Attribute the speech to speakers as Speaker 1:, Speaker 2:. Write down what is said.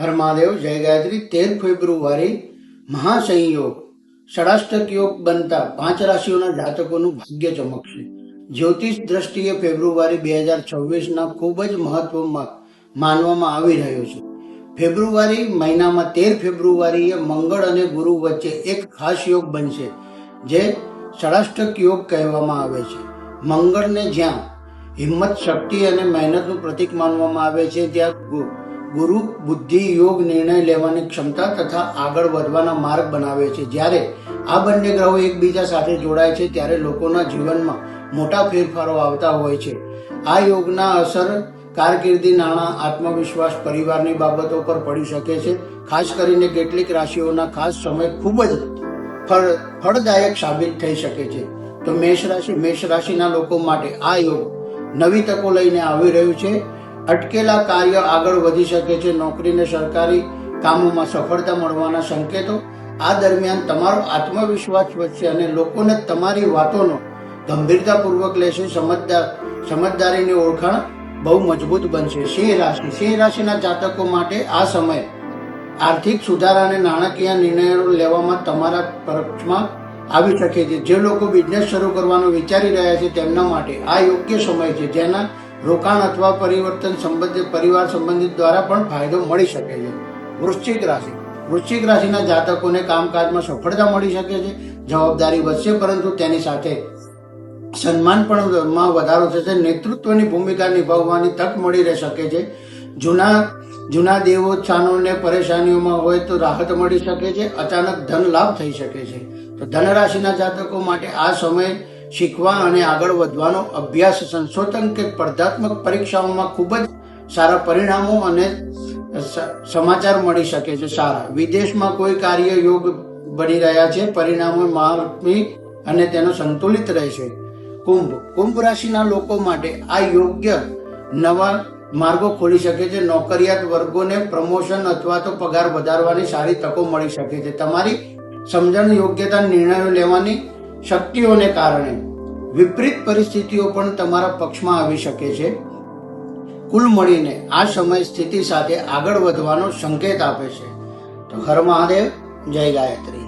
Speaker 1: હર મહાદેવ જય ગાયત્રી, તેર ફેબ્રુઆરી, મહાસંયોગ, ષડાષ્ટક યોગ બનતા પાંચ રાશિઓના જાતકોનું ભાગ્ય ચમકશે. જ્યોતિષ દ્રષ્ટિએ ફેબ્રુઆરી બે હજાર છવ્વીસના ખૂબ જ મહત્વમાં માનવામાં આવી રહ્યો છે. ફેબ્રુઆરી મહિનામાં તેર ફેબ્રુઆરીએ મંગળ અને ગુરુ વચ્ચે એક ખાસ યોગ બનશે, જે ષડાષ્ટક યોગ કહેવામાં આવે છે. મંગળને જ્યાં હિંમત, શક્તિ અને મહેનતનું પ્રતીક માનવામાં આવે છે, ત્યાં ગુરુ બુદ્ધિ યોગ નિર્ણય લેવાની ક્ષમતા તથા આગળ વધવાના માર્ગ બનાવે છે. જ્યારે આ બંને ગ્રહો એકબીજા સાથે જોડાય છે, ત્યારે લોકોના જીવનમાં મોટા ફેરફારો આવતા હોય છે. આ યોગના અસર કારકિર્દી, નાણાં, આત્મવિશ્વાસ, પરિવારની બાબતો પર પડી શકે છે. ખાસ કરીને કેટલીક રાશિઓના ખાસ સમય ખૂબ જ ફળ, ફળદાયક સાબિત થઈ શકે છે. તો મેષ રાશિ મેષ રાશિના લોકો માટે આ યોગ નવી તકો લઈને આવી રહ્યું છે. અટકેલા કાર્ય આગળ વધી શકે છે. નોકરીને સરકારી કામોમાં સફળતા મળવાના સંકેતો આ દરમિયાન તમારો આત્મવિશ્વાસ વધશે અને લોકોને તમારી વાતોનો ગંભીરતાપૂર્વક લેશે. સમજદાર, સમજદારીની ઓળખાણ બહુ મજબૂત બનશે. સિંહ રાશિ. સિંહ રાશિના જાતકો માટે આ સમય આર્થિક સુધારા અને નાણાકીય નિર્ણયો લેવામાં તમારા પક્ષમાં આવી શકે છે. જે લોકો બિઝનેસ શરૂ કરવાનું વિચારી રહ્યા છે, તેમના માટે આ યોગ્ય સમય છે. જેના રોકાણ અથવા પરિવર્તન સંબંધિત, પરિવાર સંબંધિત દ્વારા પણ ફાયદો મળી શકે છે. વૃશ્ચિક રાશિ. વૃશ્ચિક રાશિના જાતકોને કામકાજમાં સફળતા મળી શકે છે. જવાબદારી વધશે, પરંતુ તેની સાથે સન્માન પણ માં વધારો થશે. નેતૃત્વની ભૂમિકા નિભાવવાની તક મળી રહી શકે છે. જૂના જૂના દેવોત્થાનોને પરેશાનીઓમાં હોય તો રાહત મળી શકે છે. અચાનક ધન લાભ થઈ શકે છે. તો ધન રાશિના જાતકો માટે આ સમય શીખવા અને આગળ વધવાનો અભ્યાસ સંશોધન કે સ્પર્ધાત્મક પરીક્ષાઓમાં ખૂબ જ સારા પરિણામો અને સમાચાર મળી શકે છે. સારા. વિદેશમાં કોઈ કાર્ય યોગ બની રહ્યા છે. પરિણામો માર્મિક અને તેનો સંતુલિત રહેશે. કુંભ. કુંભ રાશિના લોકો માટે આ યોગ્ય નવા માર્ગો ખોલી શકે છે. નોકરિયાત વર્ગોને પ્રમોશન અથવા તો પગાર વધારવાની સારી તકો મળી શકે છે. તમારી સમજણ યોગ્યતા નિર્ણયો લેવાની શક્તિઓને કારણે. વિપરીત પરિસ્થિતિઓ પણ તમારા પક્ષમાં આવી શકે છે. કુલ મળીને આ સમય સ્થિતિ સાથે આગળ વધવાનો સંકેત આપે છે. તો હર મહાદેવ, જય ગાયત્રી.